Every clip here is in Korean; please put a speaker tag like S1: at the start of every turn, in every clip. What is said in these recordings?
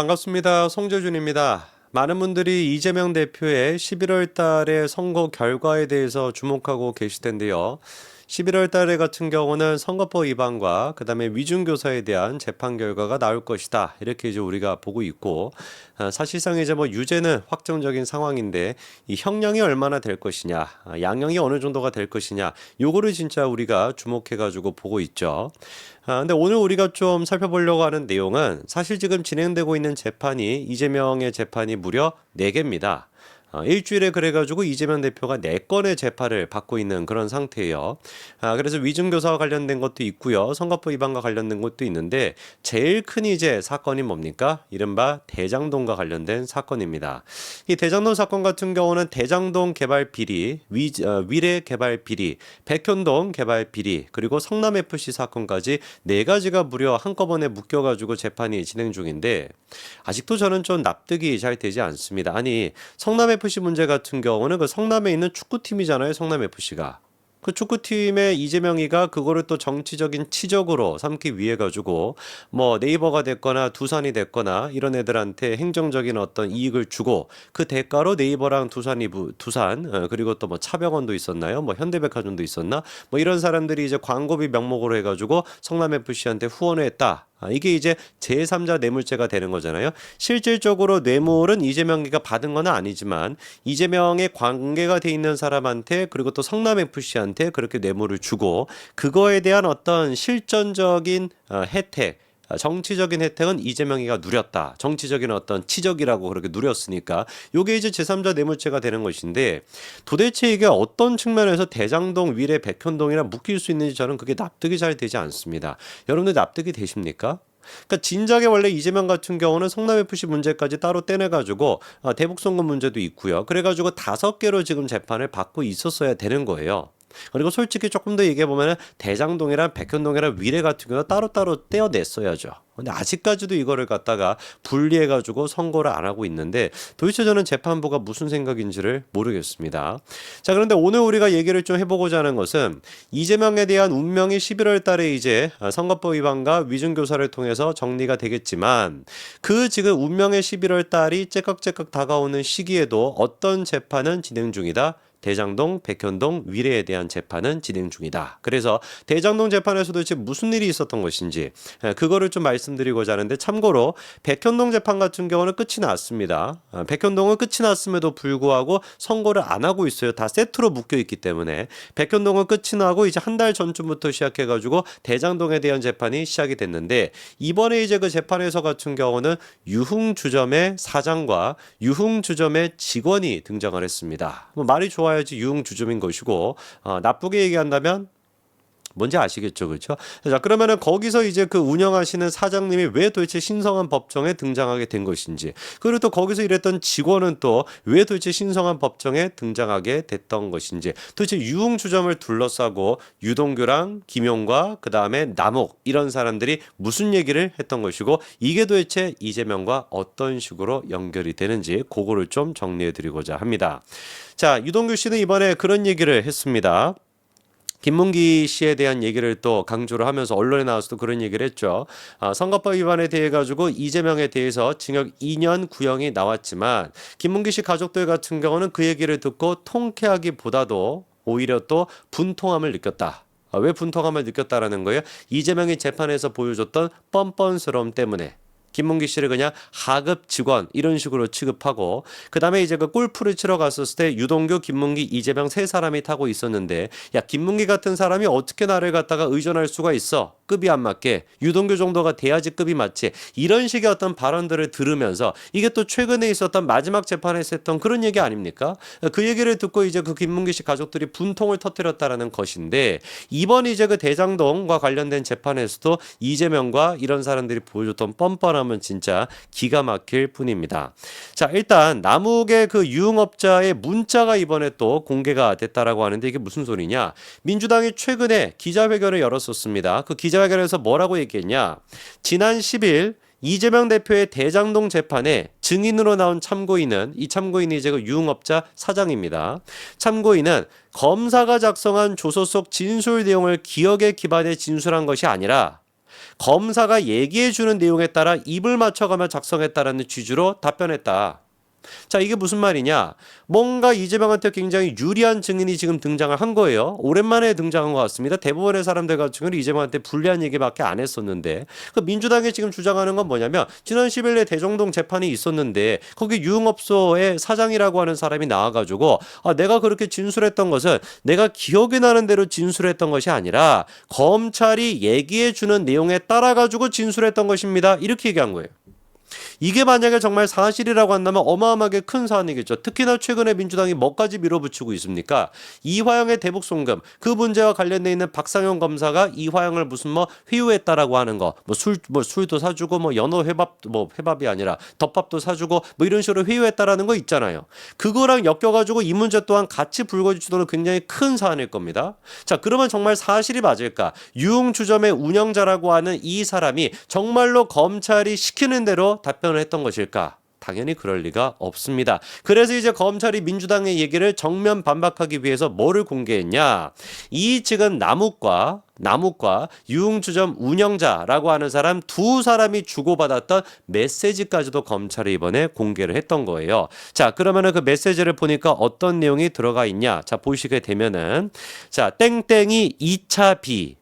S1: 반갑습니다. 송재준입니다. 많은 분들이 이재명 대표의 11월 달의 선거 결과에 대해서 주목하고 계실 텐데요. 11월 달에 같은 경우는 선거법 위반과 그다음에 위중교사에 대한 재판 결과가 나올 것이다. 이렇게 이제 우리가 보고 있고 아, 사실상 이제 뭐 유죄는 확정적인 상황인데 이 형량이 얼마나 될 것이냐, 아, 양형이 어느 정도가 될 것이냐, 요거를 진짜 우리가 주목해 가지고 보고 있죠. 아, 근데 오늘 우리가 좀 살펴보려고 하는 내용은 사실 지금 진행되고 있는 재판이 이재명의 재판이 무려 4개입니다. 어, 일주일에 그래가지고 이재명 대표가 네 건의 재판을 받고 있는 그런 상태예요. 아, 그래서 위중교사와 관련된 것도 있고요. 선거법 위반과 관련된 것도 있는데 제일 큰 이제 사건이 뭡니까? 이른바 대장동과 관련된 사건입니다. 이 대장동 사건 같은 경우는 대장동 개발 비리, 위, 어, 위례 개발 비리, 백현동 개발 비리, 그리고 성남 FC 사건까지 네 가지가 무려 한꺼번에 묶여가지고 재판이 진행 중인데 아직도 저는 좀 납득이 잘 되지 않습니다. 아니 성남 FC 문제 같은 경우는 그 성남에 있는 축구팀이잖아요. 성남 FC가. 그 축구팀의 이재명이가 그거를 또 정치적인 치적으로 삼기 위해 가지고 뭐 네이버가 됐거나 두산이 됐거나 이런 애들한테 행정적인 어떤 이익을 주고 그 대가로 네이버랑 두산이 부, 두산 어, 그리고 또 뭐 차병원도 있었나요? 뭐 현대백화점도 있었나? 뭐 이런 사람들이 이제 광고비 명목으로 해가지고 성남 FC한테 후원을 했다. 아, 이게 이제 제3자 뇌물죄가 되는 거잖아요. 실질적으로 뇌물은 이재명이가 받은 건 아니지만 이재명의 관계가 돼 있는 사람한테 그리고 또 성남 FC한테 그렇게 뇌물을 주고 그거에 대한 어떤 실전적인 어, 혜택 아, 정치적인 혜택은 이재명이가 누렸다. 정치적인 어떤 치적이라고 그렇게 누렸으니까 요게 이제 제3자 뇌물죄가 되는 것인데 도대체 이게 어떤 측면에서 대장동 위례 백현동이랑 묶일 수 있는지 저는 그게 납득이 잘 되지 않습니다. 여러분들 납득이 되십니까? 그러니까 진작에 원래 이재명 같은 경우는 성남 FC 문제까지 따로 떼내가지고 아, 대북 선거 문제도 있고요. 그래가지고 다섯 개로 지금 재판을 받고 있었어야 되는 거예요. 그리고 솔직히 조금 더 얘기해 보면은 대장동이랑 백현동이랑 위례 같은 경우 따로따로 떼어냈어야죠. 근데 아직까지도 이거를 갖다가 분리해 가지고 선고를 안 하고 있는데 도대체 저는 재판부가 무슨 생각인지를 모르겠습니다. 자, 그런데 오늘 우리가 얘기를 좀 해보고자 하는 것은 이재명에 대한 운명이 11월 달에 이제 선거법 위반과 위중교사를 통해서 정리가 되겠지만 그 지금 운명의 11월 달이 째깍째깍 다가오는 시기에도 어떤 재판은 진행 중이다. 대장동, 백현동, 위례에 대한 재판은 진행 중이다. 그래서 대장동 재판에서 도대체 무슨 일이 있었던 것인지 예, 그거를 좀 말씀드리고자 하는데 참고로 백현동 재판 같은 경우는 끝이 났습니다. 어, 백현동은 끝이 났음에도 불구하고 선고를 안 하고 있어요. 다 세트로 묶여 있기 때문에 백현동은 끝이 나고 이제 한 달 전쯤부터 시작해 가지고 대장동에 대한 재판이 시작이 됐는데 이번에 이제 그 재판에서 같은 경우는 유흥 주점의 사장과 유흥 주점의 직원이 등장을 했습니다. 뭐 말이 좋아 나와야지 유흥주점인 것이고 어, 나쁘게 얘기한다면 뭔지 아시겠죠, 그렇죠? 자 그러면은 거기서 이제 그 운영하시는 사장님이 왜 도대체 신성한 법정에 등장하게 된 것인지 그리고 또 거기서 일했던 직원은 또 왜 도대체 신성한 법정에 등장하게 됐던 것인지 도대체 유흥주점을 둘러싸고 유동규랑 김용과 그 다음에 남옥 이런 사람들이 무슨 얘기를 했던 것이고 이게 도대체 이재명과 어떤 식으로 연결이 되는지 그거를 좀 정리해드리고자 합니다. 자 유동규 씨는 이번에 그런 얘기를 했습니다. 김문기 씨에 대한 얘기를 또 강조를 하면서 언론에 나와서도 그런 얘기를 했죠. 아, 선거법 위반에 대해 가지고 이재명에 대해서 징역 2년 구형이 나왔지만 김문기 씨 가족들 같은 경우는 그 얘기를 듣고 통쾌하기보다도 오히려 또 분통함을 느꼈다. 아, 왜 분통함을 느꼈다라는 거예요? 이재명이 재판에서 보여줬던 뻔뻔스러움 때문에 김문기 씨를 그냥 하급 직원 이런 식으로 취급하고 그다음에 이제 그 골프를 치러 갔었을 때 유동규, 김문기, 이재명 세 사람이 타고 있었는데 야 김문기 같은 사람이 어떻게 나를 갖다가 의존할 수가 있어? 급이 안 맞게. 유동규 정도가 돼야지 급이 맞지. 이런 식의 어떤 발언들을 들으면서 이게 또 최근에 있었던 마지막 재판에서 했던 그런 얘기 아닙니까? 그 얘기를 듣고 이제 그 김문기 씨 가족들이 분통을 터뜨렸다라는 것인데 이번 이제 그 대장동과 관련된 재판에서도 이재명과 이런 사람들이 보여줬던 뻔뻔한 사람은 진짜 기가 막힐 뿐입니다. 자, 일단 남욱의 그 유흥업자의 문자가 이번에 또 공개가 됐다라고 하는데 이게 무슨 소리냐? 민주당이 최근에 기자회견을 열었었습니다. 그 기자회견에서 뭐라고 얘기했냐? 지난 10일 이재명 대표의 대장동 재판에 증인으로 나온 참고인은 이 참고인이 이제 그 유흥업자 사장입니다. 참고인은 검사가 작성한 조서 속 진술 내용을 기억에 기반해 진술한 것이 아니라 검사가 얘기해 주는 내용에 따라 입을 맞춰가며 작성했다라는 취지로 답변했다. 자, 이게 무슨 말이냐? 뭔가 이재명한테 굉장히 유리한 증인이 지금 등장을 한 거예요. 오랜만에 등장한 것 같습니다. 대부분의 사람들 같은 경우는 이재명한테 불리한 얘기밖에 안 했었는데, 그 민주당이 지금 주장하는 건 뭐냐면, 지난 10일에 대정동 재판이 있었는데, 거기 유흥업소의 사장이라고 하는 사람이 나와가지고, 아, 내가 그렇게 진술했던 것은 내가 기억이 나는 대로 진술했던 것이 아니라, 검찰이 얘기해 주는 내용에 따라가지고 진술했던 것입니다. 이렇게 얘기한 거예요. 이게 만약에 정말 사실이라고 한다면 어마어마하게 큰 사안이겠죠. 특히나 최근에 민주당이 뭐까지 밀어붙이고 있습니까? 이화영의 대북 송금 그 문제와 관련돼 있는 박상현 검사가 이화영을 무슨 뭐 회유했다라고 하는 거, 뭐술뭐 술도 사주고 뭐 연어 회밥 뭐 회밥이 아니라 덮밥도 사주고 뭐 이런 식으로 회유했다라는 거 있잖아요. 그거랑 엮여가지고 이 문제 또한 같이 불거질수도는 굉장히 큰 사안일 겁니다. 자 그러면 정말 사실이 맞을까? 유흥주점의 운영자라고 하는 이 사람이 정말로 검찰이 시키는 대로 답변 을 했던 것일까? 당연히 그럴 리가 없습니다. 그래서 이제 검찰이 민주당의 얘기를 정면 반박하기 위해서 뭐를 공개했냐? 이 측은 남욱과 남욱과 유흥주점 운영자라고 하는 사람 두 사람이 주고받았던 메시지까지도 검찰이 이번에 공개를 했던 거예요. 자, 그러면은 그 메시지를 보니까 어떤 내용이 들어가 있냐? 자, 보시게 되면은 자, 땡땡이 2차 비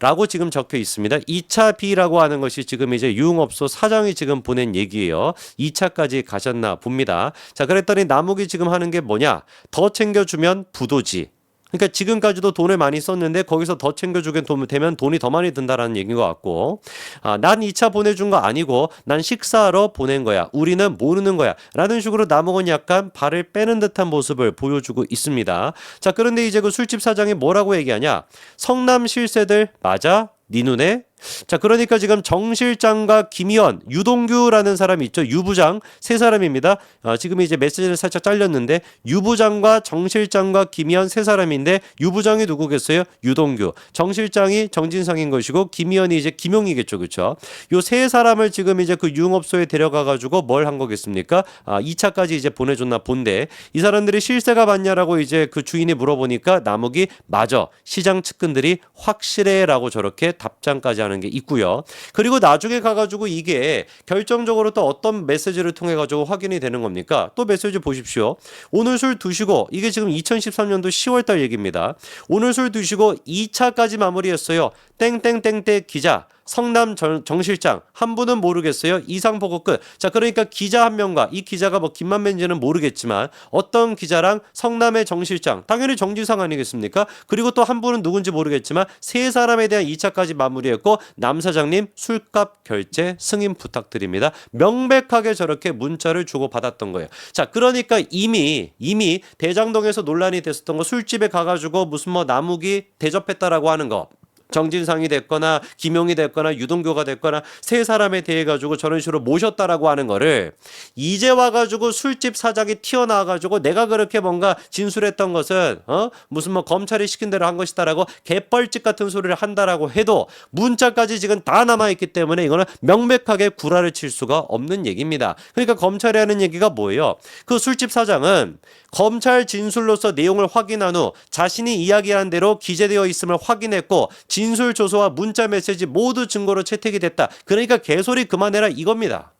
S1: 라고 지금 적혀 있습니다. 2차 B라고 하는 것이 지금 이제 유흥업소 사장이 지금 보낸 얘기예요. 2차까지 가셨나 봅니다. 자, 그랬더니 남욱이 지금 하는 게 뭐냐? 더 챙겨주면 부도지. 그러니까 지금까지도 돈을 많이 썼는데 거기서 더 챙겨주게 되면 돈이 더 많이 든다라는 얘기인 것 같고 아, 난 2차 보내준 거 아니고 난 식사하러 보낸 거야. 우리는 모르는 거야. 라는 식으로 남욱은 약간 발을 빼는 듯한 모습을 보여주고 있습니다. 자 그런데 이제 그 술집 사장이 뭐라고 얘기하냐 성남 실세들 맞아? 네 눈에 자, 그러니까 지금 정 실장과 김희원, 유동규라는 사람이 있죠. 유부장 세 사람입니다. 어, 지금 이제 메시지를 살짝 잘렸는데 유부장과 정 실장과 김희원 세 사람인데 유부장이 누구겠어요? 유동규. 정 실장이 정진상인 것이고 김희원이 이제 김용이겠죠. 그렇죠? 요 세 사람을 지금 이제 그 유흥업소에 데려가 가지고 뭘 한 거겠습니까? 아, 2차까지 이제 보내줬나 본데 이 사람들이 실세가 맞냐라고 이제 그 주인이 물어보니까 남욱이 맞아. 시장 측근들이 확실해라고 저렇게 답장까지 하는 게 있고요. 그리고 나중에 가가지고 이게 결정적으로 또 어떤 메시지를 통해 가지고 확인이 되는 겁니까? 또 메시지 보십시오. 오늘 술 드시고 이게 지금 2013년도 10월달 얘기입니다. 오늘 술 드시고 2차까지 마무리했어요. 땡땡땡땡 기자. 성남 정, 정 실장 한 분은 모르겠어요. 이상 보고 끝. 자 그러니까 기자 한 명과 이 기자가 뭐 김만배인지는 모르겠지만 어떤 기자랑 성남의 정 실장 당연히 정지상 아니겠습니까? 그리고 또 한 분은 누군지 모르겠지만 세 사람에 대한 2차까지 마무리했고 남 사장님 술값 결제 승인 부탁드립니다. 명백하게 저렇게 문자를 주고 받았던 거예요. 자 그러니까 이미 이미 대장동에서 논란이 됐었던 거 술집에 가가지고 무슨 뭐 나무기 대접했다라고 하는 거. 정진상이 됐거나 김용이 됐거나 유동교가 됐거나 세 사람에 대해 가지고 저런 식으로 모셨다라고 하는 거를 이제 와 가지고 술집 사장이 튀어나와 가지고 내가 그렇게 뭔가 진술했던 것은 어 무슨 뭐 검찰이 시킨 대로 한 것이다라고 개뻘짓 같은 소리를 한다라고 해도 문자까지 지금 다 남아 있기 때문에 이거는 명백하게 구라를 칠 수가 없는 얘기입니다. 그러니까 검찰이 하는 얘기가 뭐예요? 그 술집 사장은 검찰 진술로서 내용을 확인한 후 자신이 이야기한 대로 기재되어 있음을 확인했고 진술 조서와 문자 메시지 모두 증거로 채택이 됐다. 그러니까 개소리 그만해라 이겁니다.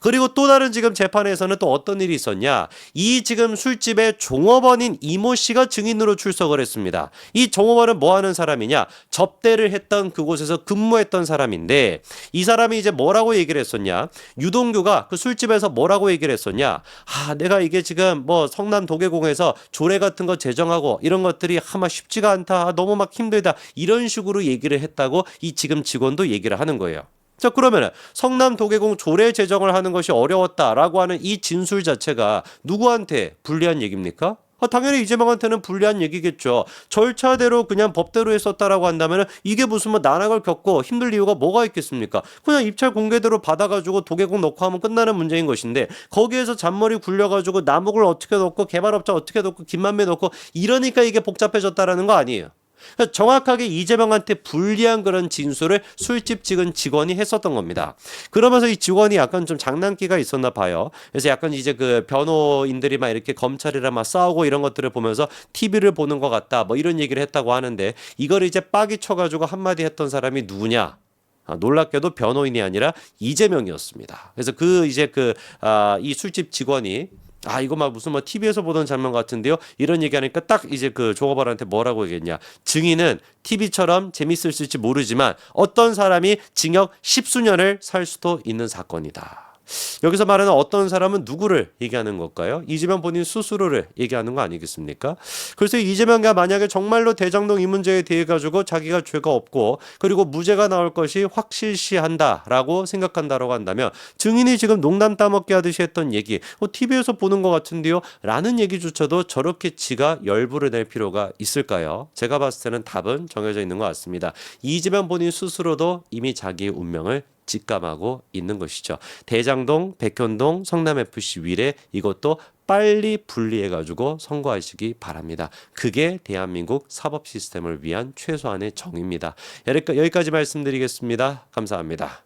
S1: 그리고 또 다른 지금 재판에서는 또 어떤 일이 있었냐? 이 지금 술집의 종업원인 이모 씨가 증인으로 출석을 했습니다. 이 종업원은 뭐 하는 사람이냐? 접대를 했던 그곳에서 근무했던 사람인데 이 사람이 이제 뭐라고 얘기를 했었냐? 유동규가 그 술집에서 뭐라고 얘기를 했었냐? 아, 내가 이게 지금 뭐 성남 도계공에서 조례 같은 거 제정하고 이런 것들이 아마 쉽지가 않다. 아, 너무 막 힘들다. 이런 식으로 얘기를 했다고 이 지금 직원도 얘기를 하는 거예요. 자 그러면은 성남 도계공 조례 제정을 하는 것이 어려웠다라고 하는 이 진술 자체가 누구한테 불리한 얘기입니까? 아, 당연히 이재명한테는 불리한 얘기겠죠. 절차대로 그냥 법대로 했었다라고 한다면 이게 무슨 뭐 난항을 겪고 힘들 이유가 뭐가 있겠습니까? 그냥 입찰 공개대로 받아가지고 도계공 넣고 하면 끝나는 문제인 것인데 거기에서 잔머리 굴려가지고 나목을 어떻게 넣고 개발업자 어떻게 넣고 김만배 넣고 이러니까 이게 복잡해졌다라는 거 아니에요. 정확하게 이재명한테 불리한 그런 진술을 술집 찍은 직원이 했었던 겁니다. 그러면서 이 직원이 약간 좀 장난기가 있었나 봐요. 그래서 약간 이제 그 변호인들이 막 이렇게 검찰이랑 막 싸우고 이런 것들을 보면서 TV를 보는 것 같다. 뭐 이런 얘기를 했다고 하는데 이걸 이제 빡이 쳐가지고 한마디 했던 사람이 누구냐? 아, 놀랍게도 변호인이 아니라 이재명이었습니다. 그래서 그 이제 그 아, 이 술집 직원이 아 이거 막 무슨 뭐 TV에서 보던 장면 같은데요. 이런 얘기하니까 딱 이제 그 조거발한테 뭐라고 얘기했냐. 증인은 TV처럼 재밌을지 모르지만 어떤 사람이 징역 십수년을 살 수도 있는 사건이다. 여기서 말하는 어떤 사람은 누구를 얘기하는 걸까요? 이재명 본인 스스로를 얘기하는 거 아니겠습니까? 그래서 이재명이 만약에 정말로 대장동 이 문제에 대해 가지고 자기가 죄가 없고 그리고 무죄가 나올 것이 확실시한다라고 생각한다라고 한다면 증인이 지금 농담 따먹게 하듯이 했던 얘기, 어, TV에서 보는 것 같은데요? 라는 얘기조차도 저렇게 지가 열불을 낼 필요가 있을까요? 제가 봤을 때는 답은 정해져 있는 것 같습니다. 이재명 본인 스스로도 이미 자기의 운명을 직감하고 있는 것이죠. 대장동, 백현동, 성남FC 위례 이것도 빨리 분리해가지고 선거하시기 바랍니다. 그게 대한민국 사법 시스템을 위한 최소한의 정의입니다. 여기까지 말씀드리겠습니다. 감사합니다.